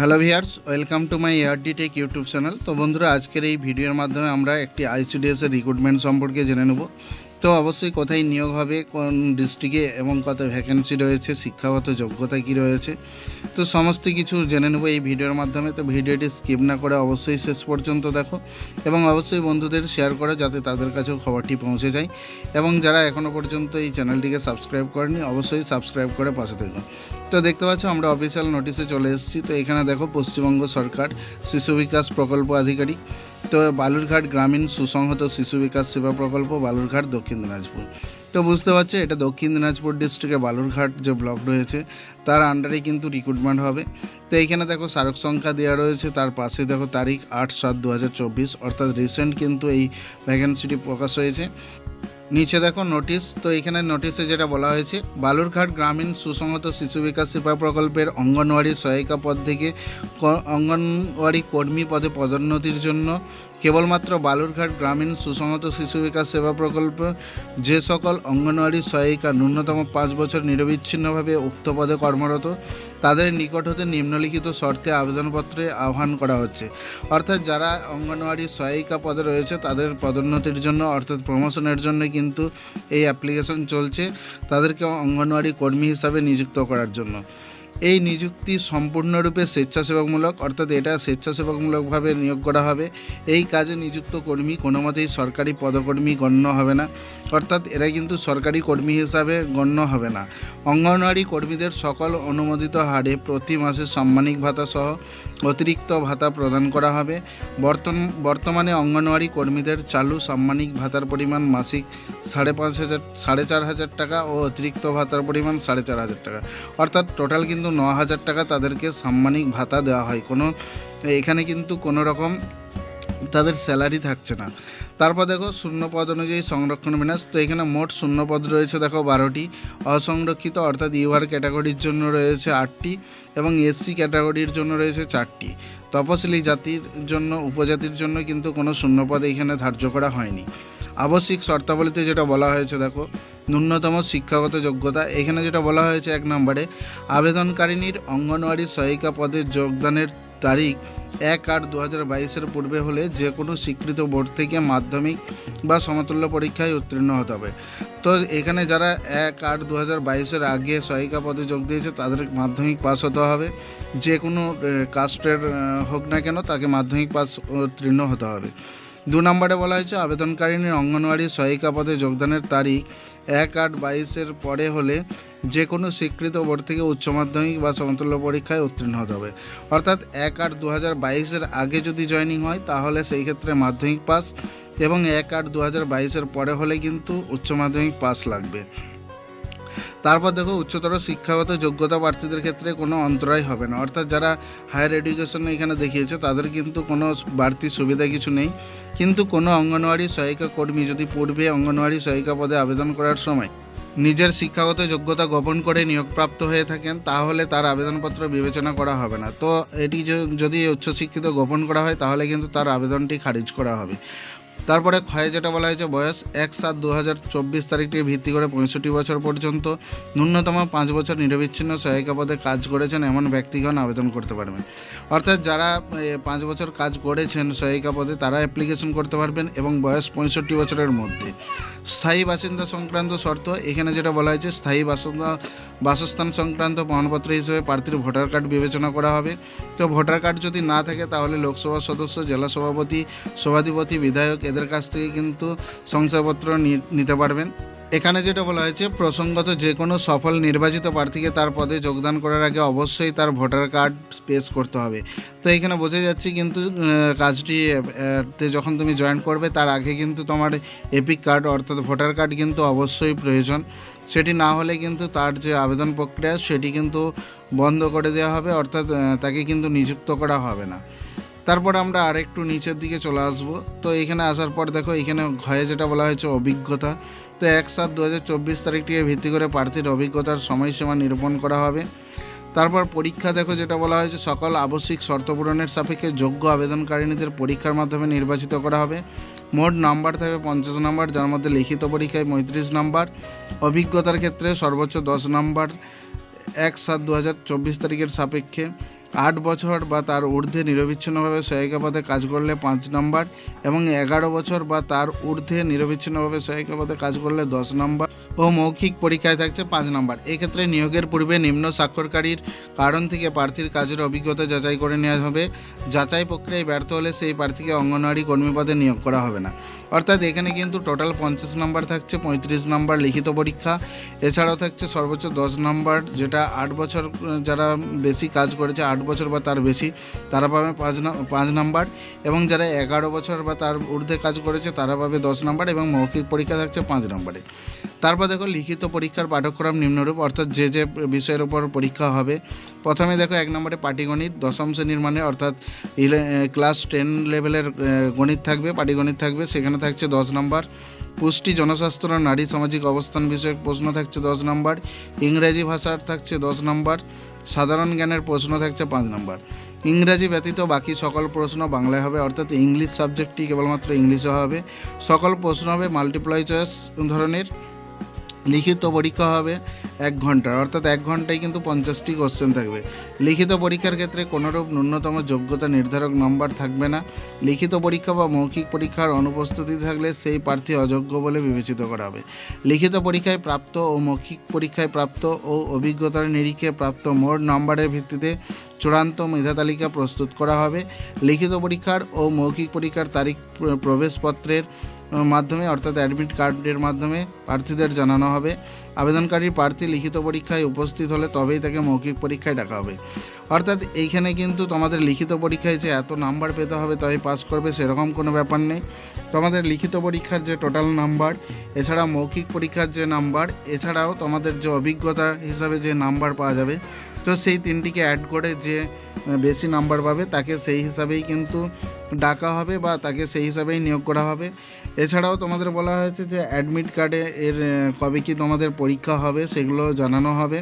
Hello viewers welcome to my এয়ারডি tech YouTube channel তো বন্ধুরা, আজকের এই ভিডিওর মাধ্যমে আমরা একটি আইসিডিএস এর রিক্রুটমেন্ট সম্পর্কে জেনে নেব। তো অবশ্যই কোথায় নিয়োগ হবে, কোন ডিস্ট্রিক্টে এবং কত ভ্যাকেন্সি রয়েছে, শিক্ষাগত যোগ্যতা কি রয়েছে, তো সমস্ত কিছু জেনে নেব এই ভিডিওর মাধ্যমে। তো ভিডিওটি স্কিপ না করে অবশ্যই শেষ পর্যন্ত দেখো এবং অবশ্যই বন্ধুদের শেয়ার করো যাতে তাদের কাছেও খবরটি পৌঁছে যায়। এবং যারা এখনও পর্যন্ত এই চ্যানেলটিকে সাবস্ক্রাইব করেনি, অবশ্যই সাবস্ক্রাইব করে পাশে থাকুন তো দেখতে পাচ্ছ আমরা অফিসিয়াল নোটিশে চলে এসেছি। তো এখানে দেখো পশ্চিমবঙ্গ সরকার শিশু বিকাশ প্রকল্প আধিকারিক। তো বালুরঘাট গ্রামীণ সুসংহত শিশু বিকাশ সেবা প্রকল্প বালুরঘাট দক্ষিণ দিনাজপুর। তো বুঝতে পারছে, এটা দক্ষিণ দিনাজপুর ডিস্ট্রিক্টে বালুরঘাট যে ব্লক রয়েছে, তার আন্ডারে কিন্তু রিক্রুটমেন্ট হবে। তো এইখানে দেখো স্মারক সংখ্যা দেওয়া রয়েছে, তার পাশে দেখো তারিখ আট সাত দু অর্থাৎ রিসেন্ট কিন্তু এই ভ্যাকেন্সিটি প্রকাশ হয়েছে। নিচে দেখো নোটিশ তো এখানে নোটিশে যেটা বলা হয়েছে, বালুরঘাট গ্রামীণ সুসংহত শিশু বিকাশ সেবা প্রকল্পের অঙ্গনওয়াড়ি সহায়িকা পদ থেকে অঙ্গনওয়াড়ি কর্মী পদে পদোন্নতির জন্য কেবলমাত্র বালুরঘাট গ্রামীণ সুসংহত শিশু বিকাশ সেবা প্রকল্প, যে সকল অঙ্গনওয়াড়ি সহায়িকা ন্যূনতম পাঁচ বছর নিরবিচ্ছিন্নভাবে উক্ত পদে কর্মরত তাদের নিকট হতে নিম্নলিখিত শর্তে আবেদনপত্রে আহ্বান করা হচ্ছে। অর্থাৎ যারা অঙ্গনওয়াড়ি সহায়িকা পদে রয়েছে, তাদের পদোন্নতির জন্য, অর্থাৎ প্রমোশনের জন্য কিন্তু এই অ্যাপ্লিকেশন চলছে। তাদেরকে অঙ্গনওয়াড়ি কর্মী হিসাবে নিযুক্ত করার জন্য। এই নিযুক্তি সম্পূর্ণরূপে স্বেচ্ছাসেবকমূলক, অর্থাৎ এটা স্বেচ্ছাসেবকমূলকভাবে নিয়োগ করা হবে। এই কাজে নিযুক্ত কর্মী কোনো মতেই সরকারি পদকর্মী গণ্য হবে না। অর্থাৎ এরা কিন্তু সরকারি কর্মী হিসাবে গণ্য হবে না। অঙ্গনওয়াড়ি কর্মীদের সকল অনুমোদিত হারে প্রতি মাসে সাম্মানিক ভাতা সহ অতিরিক্ত ভাতা প্রদান করা হবে। বর্তন- বর্তমানে অঙ্গনওয়াড়ি কর্মীদের চালু সাম্মানিক ভাতার পরিমাণ মাসিক সাড়ে পাঁচ হাজার, সাড়ে চার হাজার টাকা ও অতিরিক্ত ভাতার পরিমাণ সাড়ে চার হাজার টাকা। অর্থাৎ টোটাল কিন্তু ন হাজার টাকা তাদেরকে সাম্মানিক ভাতা দেওয়া হয়। কোনো, এখানে কিন্তু কোনো রকম তাদের স্যালারি থাকছে না। তারপর দেখো শূন্য পদ অনুযায়ী সংরক্ষণ বিন্যাস। তো এখানে মোট শূন্য পদ রয়েছে দেখো বারোটি। অসংরক্ষিত অর্থাৎ ইউআর ক্যাটাগরির জন্য রয়েছে আটটি এবং এসসি ক্যাটাগরির জন্য রয়েছে চারটি। তপশিলি জাতির জন্য, উপজাতির জন্য কিন্তু কোনো শূন্যপদ এখানে ধার্য করা হয়নি। আবশ্যিক শর্তাবলীতে যেটা বলা হয়েছে, দেখো, ন্যূনতম শিক্ষাগত যোগ্যতা। এখানে যেটা বলা হয়েছে এক নম্বরে, আবেদনকারিনীর অঙ্গনওয়াড়ি সহায়িকা পদে যোগদানের তারিখ এক আট দু হাজার বাইশের পূর্বে হলে যে কোনো স্বীকৃত বোর্ড থেকে মাধ্যমিক বা সমতুল্য পরীক্ষায় উত্তীর্ণ হতে হবে। তো এখানে যারা এক আট দু হাজার বাইশের আগে সহায়িকা পদে যোগ দিয়েছে, তাদের মাধ্যমিক পাস হতে হবে। যে কোনো কাস্টের হোক না কেন, তাকে মাধ্যমিক পাস উত্তীর্ণ হতে হবে। দু নম্বরে বলা হয়েছে আবেদনকারিনীর অঙ্গনওয়াড়ি সহায়িকা পদে যোগদানের তারিখ এক আট বাইশের পরে হলে যে কোনো স্বীকৃত বোর্ড থেকে উচ্চ মাধ্যমিক বা সমতুল্য পরীক্ষায় উত্তীর্ণ হতে হবে। অর্থাৎ এক আট দু হাজার বাইশের আগে যদি জয়নিং হয়, তাহলে সেই ক্ষেত্রে মাধ্যমিক পাস এবং এক আট দু হাজার বাইশের পরে হলে কিন্তু উচ্চ মাধ্যমিক পাস লাগবে। তারপর দেখো উচ্চতর শিক্ষাগত যোগ্যতা প্রার্থীদের ক্ষেত্রে কোনো অন্তরায় হবে না। অর্থাৎ যারা হায়ার এডুকেশন এখানে দেখিয়েছে, তাদের কিন্তু কোনো বাড়তি সুবিধা কিছু নেই। কিন্তু কোনো অঙ্গনওয়াড়ি সহায়িকা কর্মী যদি পূর্বে অঙ্গনওয়াড়ি সহায়িকা পদে আবেদন করার সময় নিজের শিক্ষাগত যোগ্যতা গোপন করে নিয়োগপ্রাপ্ত হয়ে থাকেন, তাহলে তার আবেদনপত্র বিবেচনা করা হবে না। তো এটি যদি উচ্চশিক্ষিত গোপন করা হয়, তাহলে কিন্তু তার আবেদনটি খারিজ করা হবে। তারপরে ক্ষয়ে যেটা বলা হয়েছে, বয়স এক সাত দু হাজার চব্বিশ তারিখটি ভিত্তি করে পঁয়ষট্টি বছর পর্যন্ত ন্যূনতম পাঁচ বছর নিরবিচ্ছিন্ন সহায়িকা পদে কাজ করেছেন এমন ব্যক্তিগণ আবেদন করতে পারবেন। অর্থাৎ যারা পাঁচ বছর কাজ করেছেন সহায়িকা পদে তারা অ্যাপ্লিকেশন করতে পারবেন এবং বয়স পঁয়ষট্টি বছরের মধ্যে। স্থায়ী বাসিন্দা সংক্রান্ত শর্ত, এখানে যেটা বলা হয়েছে, স্থায়ী বাসিন্দা বাসস্থান সংক্রান্ত প্রমাণপত্র হিসেবে প্রার্থীর ভোটার কার্ড বিবেচনা করা হবে। তো ভোটার কার্ড যদি না থাকে, তাহলে লোকসভা সদস্য, জেলা সভাপতি, সভাধিপতি, বিধায়ক, এদের কাছ থেকে কিন্তু শংসাপত্র নিতে পারবেন। এখানে যেটা বলা হয়েছে, প্রসঙ্গত যে কোনো সফল নির্বাচিত প্রার্থীকে তার পদে যোগদান করার আগে অবশ্যই তার ভোটার কার্ড পেশ করতে হবে। তো এখানে বোঝা যাচ্ছে কিন্তু কাজটি যখন তুমি জয়েন করবে, তার আগে কিন্তু তোমার এপিক কার্ড অর্থাৎ ভোটার কার্ড কিন্তু অবশ্যই প্রয়োজন। সেটি না হলে কিন্তু তার যে আবেদন প্রক্রিয়া, সেটি কিন্তু বন্ধ করে দেওয়া হবে, অর্থাৎ তাকে কিন্তু নিযুক্ত করা হবে না। তারপর আমরা আরেকটু নিচের দিকে চলে আসব। তো এখানে আসার পর দেখো, এখানে ঘয়ে যেটা বলা হয়েছে অভিজ্ঞতা। তো এক সাত দু তারিখটিকে ভিত্তি করে প্রার্থীর অভিজ্ঞতার সময়সীমা নিরূপণ করা হবে। তারপর পরীক্ষা দেখো, যেটা বলা হয়েছে, সকল আবশ্যিক শর্ত পূরণের সাপেক্ষে যোগ্য আবেদনকারিণীদের পরীক্ষার মাধ্যমে নির্বাচিত করা হবে। মোট নাম্বার থাকবে পঞ্চাশ নাম্বার, যার মধ্যে লিখিত পরীক্ষায় পঁয়ত্রিশ নাম্বার। অভিজ্ঞতার ক্ষেত্রে সর্বোচ্চ দশ নাম্বার, এক সাত দু তারিখের সাপেক্ষে। আট বছর বা তার ঊর্ধ্বে নিরবিচ্ছিন্নভাবে সহায়িকা পদে কাজ করলে পাঁচ নম্বর এবং এগারো বছর বা তার ঊর্ধ্বে নিরবিচ্ছিন্নভাবে সহায়িকা পদে কাজ করলে দশ নম্বর ও মৌখিক পরীক্ষায় থাকছে পাঁচ নম্বর। এক্ষেত্রে নিয়োগের পূর্বে নিম্ন স্বাক্ষরকারীর কারণ থেকে প্রার্থীর কাজের অভিজ্ঞতা যাচাই করে নেওয়া হবে। যাচাই প্রক্রিয়ায় ব্যর্থ হলে সেই প্রার্থীকে অঙ্গনওয়াড়ি কর্মী পদে নিয়োগ করা হবে না। অর্থাৎ এখানে কিন্তু টোটাল পঞ্চাশ নম্বর থাকছে, পঁয়ত্রিশ নম্বর লিখিত পরীক্ষা। এছাড়াও থাকছে সর্বোচ্চ দশ নম্বর, যেটা আট বছর, যারা বেশি কাজ করেছে, আট বছর বা তার বেশি, তারা পাবে পাঁচ পাঁচ নম্বর। এবং যারা এগারো বছর বা তার ঊর্ধ্বে কাজ করেছে, তারা পাবে দশ নম্বর এবং মৌখিক পরীক্ষা থাকছে পাঁচ নম্বরে। তারপর দেখো লিখিত পরীক্ষার পাঠ্যক্রম নিম্নরূপ, অর্থাৎ যে যে বিষয়ের উপর পরীক্ষা হবে। প্রথমে দেখো এক নম্বরে পাটিগণিত, দশম শ্রেণির মানে অর্থাৎ ক্লাস টেন লেভেলের গণিত থাকবে, পাটিগণিত থাকবে, সেখানে থাকছে দশ নম্বর। পুষ্টি, জনস্বাস্থ্য, নারী, সামাজিক অবস্থান বিষয়ক প্রশ্ন থাকছে দশ নম্বর। ইংরেজি ভাষার থাকছে দশ নম্বর। সাধারণ জ্ঞানের প্রশ্ন থাকছে পাঁচ নম্বর। ইংরাজি ব্যতীত বাকি সকল প্রশ্ন বাংলায় হবে, অর্থাৎ ইংলিশ সাবজেক্টটি কেবলমাত্র ইংলিশে হবে। সকল প্রশ্ন হবে মাল্টিপ্লাই চয়েস ধরনের। লিখিত পরীক্ষা হবে এক ঘণ্টার, অর্থাৎ এক ঘন্টায় কিন্তু পঞ্চাশটি কোশ্চেন থাকবে। লিখিত পরীক্ষার ক্ষেত্রে কোনোরূপ ন্যূনতম যোগ্যতা নির্ধারক নম্বর থাকবে না। লিখিত পরীক্ষা বা মৌখিক পরীক্ষার অনুপস্থিতি থাকলে সেই প্রার্থী অযোগ্য বলে বিবেচিত করা হবে। লিখিত পরীক্ষায় প্রাপ্ত ও মৌখিক পরীক্ষায় প্রাপ্ত ও অভিজ্ঞতার নিরিখে প্রাপ্ত মোট নম্বরের ভিত্তিতে চূড়ান্ত মেধা তালিকা প্রস্তুত করা হবে। লিখিত পরীক্ষার ও মৌখিক পরীক্ষার তারিখ প্রবেশপত্রের মাধ্যমে, অর্থাৎ অ্যাডমিট কার্ডের মাধ্যমে প্রার্থীদের জানানো হবে। আবেদনকারী প্রার্থী লিখিত পরীক্ষায় উপস্থিত হলে তবেই তাকে মৌখিক পরীক্ষায় ডাকা হবে। অর্থাৎ এইখানে কিন্তু তোমাদের লিখিত পরীক্ষায় যে এত নাম্বার পেতে হবে তবে পাস করবে সেরকম কোনো ব্যাপার নেই। তোমাদের লিখিত পরীক্ষার যে টোটাল নাম্বার, এছাড়া মৌখিক পরীক্ষার যে নাম্বার, এছাড়াও তোমাদের যে অভিজ্ঞতা হিসাবে যে নাম্বার পাওয়া যাবে, তো সেই তিনটিকে অ্যাড করে যে বেশি নাম্বার পাবে তাকে সেই হিসাবেই কিন্তু ডাকা হবে বা তাকে সেই হিসাবেই নিয়োগ করা হবে। এছাড়াও তোমাদের বলা হয়েছে যে অ্যাডমিট কার্ডে এর কবে কি তোমাদের পরীক্ষা হবে সেগুলো জানানো হবে।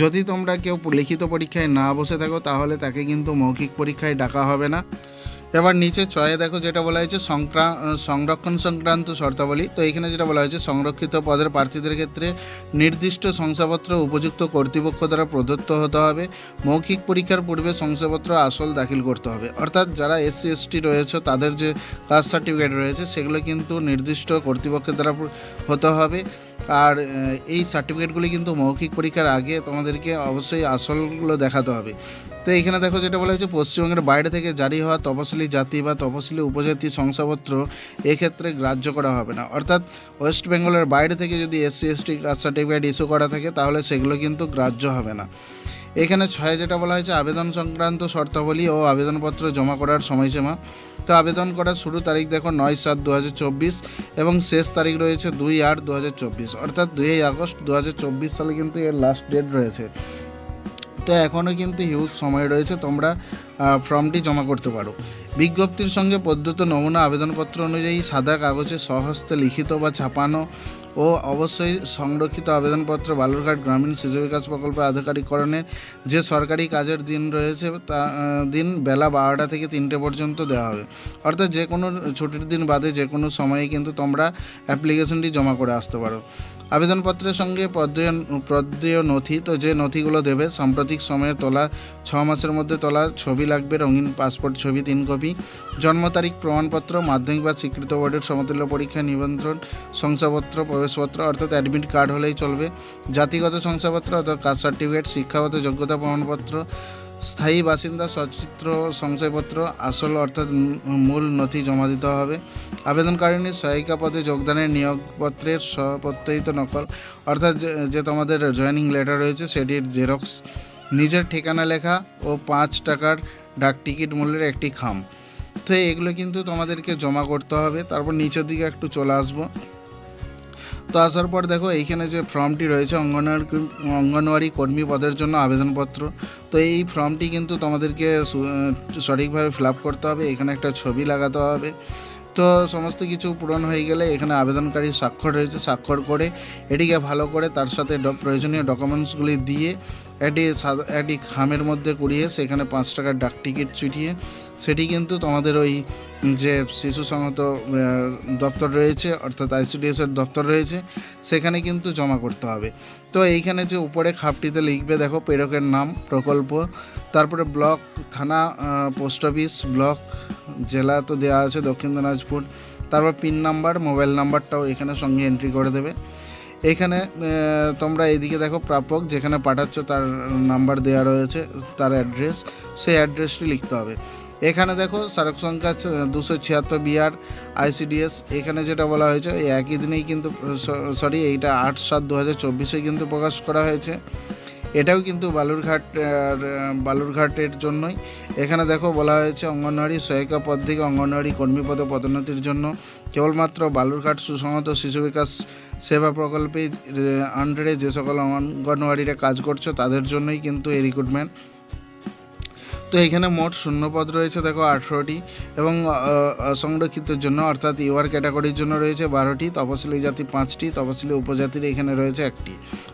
যদি তোমরা কেউ লিখিত পরীক্ষায় না বসে থাকো তাহলে তাকে কিন্তু মৌখিক পরীক্ষায় ডাকা হবে না। এবার নিচে ছয়ে দেখো যেটা বলা হয়েছে সংক্রা সংরক্ষণ সংক্রান্ত শর্তাবলী। তো এখানে যেটা বলা হয়েছে, সংরক্ষিত পদের প্রার্থীদের ক্ষেত্রে নির্দিষ্ট শংসাপত্র উপযুক্ত কর্তৃপক্ষ দ্বারা প্রদত্ত হতে হবে। মৌখিক পরীক্ষার পূর্বে শংসাপত্র আসল দাখিল করতে হবে। অর্থাৎ যারা এসসি, এসটি রয়েছে, তাদের যে কাস্ট সার্টিফিকেট রয়েছে, সেগুলো কিন্তু নির্দিষ্ট কর্তৃপক্ষের দ্বারা হতে হবে। আর এই সার্টিফিকেটগুলি কিন্তু মৌখিক পরীক্ষার আগে তোমাদেরকে অবশ্যই আসলগুলো দেখাতে হবে। তো এখানে দেখো যেটা বলা হয়েছে, পশ্চিমবঙ্গের বাইরে থেকে জারি হওয়া তপশিলি জাতি বা তপশিলি উপজাতি শংসাপত্র এক্ষেত্রে গ্রাহ্য করা হবে না। অর্থাৎ ওয়েস্ট বেঙ্গলের বাইরে থেকে যদি SC, ST caste certificate issue করা থাকে, তাহলে সেগুলো কিন্তু গ্রাহ্য হবে না। এখানে ছয় যেটা বলা হয়েছে, আবেদন সংক্রান্ত শর্তাবলী ও আবেদনপত্র জমা করার সময়সীমা। তো আবেদন করার শুরু তারিখ দেখো নয় সাত দু এবং শেষ তারিখ রয়েছে দুই আট দু অর্থাৎ দুই আগস্ট দু হাজার চব্বিশ সালে কিন্তু এর লাস্ট ডেট রয়েছে। তো এখনও কিন্তু হিউজ সময় রয়েছে, তোমরা ফর্মটি জমা করতে পারো। বিজ্ঞপ্তির সঙ্গে প্রদত্ত নমুনা আবেদনপত্র অনুযায়ী সাদা কাগজে স্বহস্তে লিখিত বা ছাপানো ও অবশ্যই সংরক্ষিত আবেদনপত্র বালুরঘাট গ্রামীণ শিশু বিকাশ প্রকল্পে আধিকারিককরণে যে সরকারি কাজের দিন রয়েছে, তা দিন বেলা বারোটা থেকে তিনটে পর্যন্ত দেওয়া হবে। অর্থাৎ যে কোনো ছুটির দিন বাদে যে কোনো সময়ে কিন্তু তোমরা অ্যাপ্লিকেশনটি জমা করে আসতে পারো। আবেদনপত্রের সঙ্গে প্রদেয় প্রদেয় নথি তো যে নথিগুলো দেবে, সাম্প্রতিক সময়ে তোলা ছ মাসের মধ্যে তোলা ছবি লাগবে, রঙিন পাসপোর্ট ছবি, তিন কপি, জন্ম তারিখ, প্রমাণপত্র, মাধ্যমিক বা স্বীকৃত বোর্ডের সমতুল্য পরীক্ষা, নিবন্ধন, শংসাপত্র, প্রবেশপত্র, অর্থাৎ অ্যাডমিট কার্ড হলেই চলবে, জাতিগত শংসাপত্র অর্থাৎ কাস্ট সার্টিফিকেট, শিক্ষাগত যোগ্যতা প্রমাণপত্র স্থায়ী বাসিন্দা সচিত্র সংশয়পত্র, আসল অর্থাৎ মূল নথি জমা দিতে হবে। আবেদনকারিণীর সহায়িকা পদে যোগদানের নিয়োগপত্রের স্বপ্রত্যয়িত নকল, অর্থাৎ যে তোমাদের জয়েনিং লেটার রয়েছে সেটির জেরক্স, নিজের ঠিকানা লেখা ও পাঁচ টাকার ডাক টিকিট মূল্যের একটি খাম। তো এগুলো কিন্তু তোমাদেরকে জমা করতে হবে। তারপর নিচের দিকে একটু চলে আসব। তো আসার পর দেখো, এইখানে যে ফর্মটি রয়েছে অঙ্গনওয়াড়ি অঙ্গনওয়াড়ি কর্মী পদের জন্য আবেদনপত্র। তো এই ফর্মটি কিন্তু তোমাদেরকে সঠিকভাবে ফিল করতে হবে, এখানে একটা ছবি লাগাতে হবে। তো সমস্ত কিছু পূরণ হয়ে গেলে এখানে আবেদনকারী স্বাক্ষর রয়েছে, স্বাক্ষর করে এটিকে ভালো করে তার সাথে প্রয়োজনীয় ডকুমেন্টসগুলি দিয়ে সাদা একটি খামের মধ্যে কুড়িয়ে সেখানে পাঁচ টাকার ডাক টিকিট চিটিয়ে সেটি কিন্তু তোমাদের ওই যে শিশু সংহত দপ্তর রয়েছে, অর্থাৎ আইসিডিএসের দপ্তর রয়েছে, সেখানে কিন্তু জমা করতে হবে। তো এইখানে যে উপরে খাপটিতে লিখবে, দেখো, প্রেরকের নাম, প্রকল্প, তারপরে ব্লক, থানা পোস্ট অফিস, ব্লক, জেলা তো দেওয়া আছে, দক্ষিণ দিনাজপুর, তারপর পিন নাম্বার, মোবাইল নাম্বারটাও এখানে সঙ্গে এন্ট্রি করে দেবে। এখানে তোমরা এদিকে দেখো, প্রাপক, যেখানে পাঠাচ্ছ তার নাম্বার দেওয়া রয়েছে, তার অ্যাড্রেস সেই অ্যাড্রেসটি লিখতে হবে। এখানে দেখো সারক সংখ্যা দুশো ছিয়াত্তর বিআর, আইসিডিএস, এখানে যেটা বলা হয়েছে, এই একই দিনেই কিন্তু সরি এইটা আট সাত দু হাজার চব্বিশে কিন্তু প্রকাশ করা হয়েছে। এটাও কিন্তু বালুরঘাট বালুরঘাটের জন্যই। এখানে দেখো বলা হয়েছে অঙ্গনওয়াড়ি, সহায়িকা পদ থেকে অঙ্গনওয়াড়ি কর্মী পদে পদোন্নতির জন্য কেবলমাত্র বালুরঘাট সুসংহত শিশু বিকাশ সেবা প্রকল্পে আন্ডারে যে সকল অঙ্গনওয়াড়িরা কাজ করছে, তাদের জন্যই কিন্তু এই রিক্রুটমেন্ট তো এখানে মোট শূন্যপদ রয়েছে দেখো আঠেরোটি এবং আহ, অসংরক্ষিতের জন্য অর্থাৎ ইউআর ক্যাটাগরির জন্য রয়েছে বারোটি তপশিলি জাতি পাঁচটি তপশিলি উপজাতির এখানে রয়েছে একটি।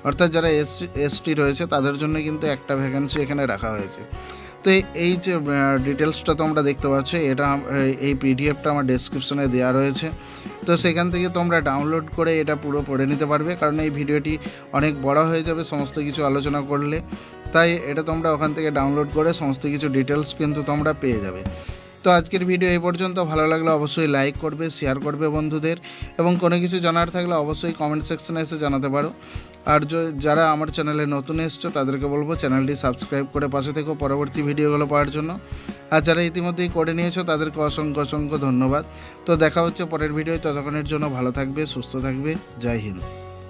অর্থাৎ যারা এস এসটি রয়েছে তাদের জন্য কিন্তু একটা ভ্যাকেন্সি এখানে রাখা হয়েছে। তো এই যে ডিটেলসটা তোমরা দেখতে পাচ্ছ এটা এই পিডিএফটা আমার ডেসক্রিপশনে দেওয়া রয়েছে। তো সেখান থেকে তোমরা ডাউনলোড করে এটা পুরো পড়ে নিতে পারবে কারণ এই ভিডিওটি অনেক বড় হয়ে যাবে সমস্ত কিছু আলোচনা করলে। তাই এটা তোমরা ওখান থেকে ডাউনলোড করে সমস্ত কিছু ডিটেলস কিন্তু তোমরা পেয়ে যাবে। তো আজকের ভিডিও এই পর্যন্ত। ভালো লাগলে অবশ্যই লাইক করবে শেয়ার করবে বন্ধুদের এবং কোনো কিছু জানার থাকলে অবশ্যই কমেন্ট সেকশনে এসে জানাতে পারো। আর যারা আমার চ্যানেলে নতুন এসছো, তাদেরকে বলব চ্যানেলটি সাবস্ক্রাইব করে পাশে থেকো পরবর্তী ভিডিওগুলো পাওয়ার জন্য। আর যারা ইতিমধ্যেই করে নিয়েছো, তাদেরকে অসংখ্য অসংখ্য ধন্যবাদ। তো দেখা হচ্ছে পরের ভিডিও ততক্ষণের জন্য ভালো থাকবে, সুস্থ থাকবে। জয় হিন্দ।